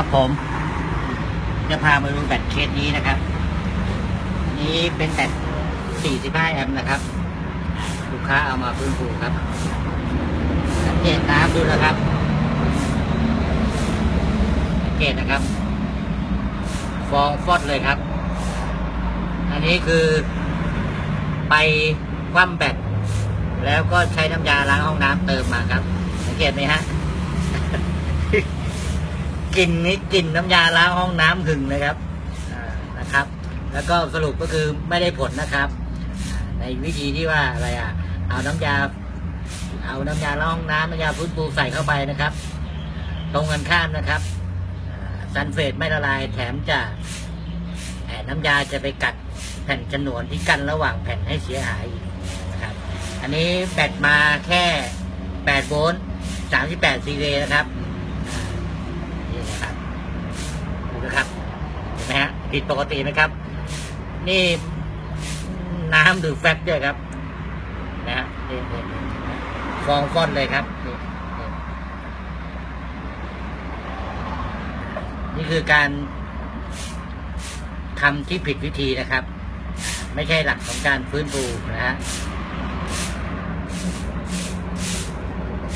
ครับผมจะพามาดูแบตเคสนี้นะครับ นี้เป็นแบต45 แอมป์นะครับ ลูกค้าเอามาฟื้นฟูครับสังเกตน้ำดูนะครับสังเกตนะครับ ฟองฟอดเลยครับ อันนี้คือไปคว่ำแบตแล้วก็ใช้น้ำยาล้างห้องน้ำเติมมาครับ สังเกตไหมฮะ กลิ่นนี้กลิ่นน้ำยาล้างห้องน้ำหึงเลยครับนะครับ แล้วก็สรุปก็คือไม่ได้ผลนะครับ ในวิธีที่ว่าอะไรอะ เอาน้ำยา เอาน้ำยาล้างห้องน้ำน้ำยาฟื้นฟูใส่เข้าไปนะครับ ตรงกันข้ามนะครับซันเฟตไม่ละลายแถมจะแผ่นน้ำยาจะไปกัดแผ่นฉนวนที่กั้นระหว่างแผ่นให้เสียหายนะครับ อันนี้แบตมาแค่ 8 โวลต์ 38 ซีเรนะครับ นะครับดูนะครับเห็นไหมฮะผิดปกติไหมครับ นี่น้ำดูดแฟตด้วยครับ นะฮะฟองฟ้อนเลยครับ นี่คือการทำที่ผิดวิธีนะครับ ไม่ใช่หลักของการฟื้นฟูนะฮะ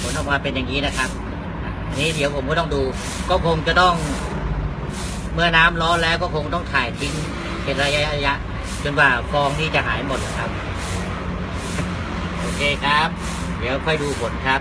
ผลออกมาเป็นอย่างนี้นะครับ อันนี้เดี๋ยวผมก็ต้องดู ก็คงจะต้อง เมื่อน้ำร้อนแล้วก็คงต้องถ่ายทิ้งเป็นระยะระยะจนกว่าฟองนี่จะหายหมดนะครับ โอเคครับ เดี๋ยวค่อยดูผลครับ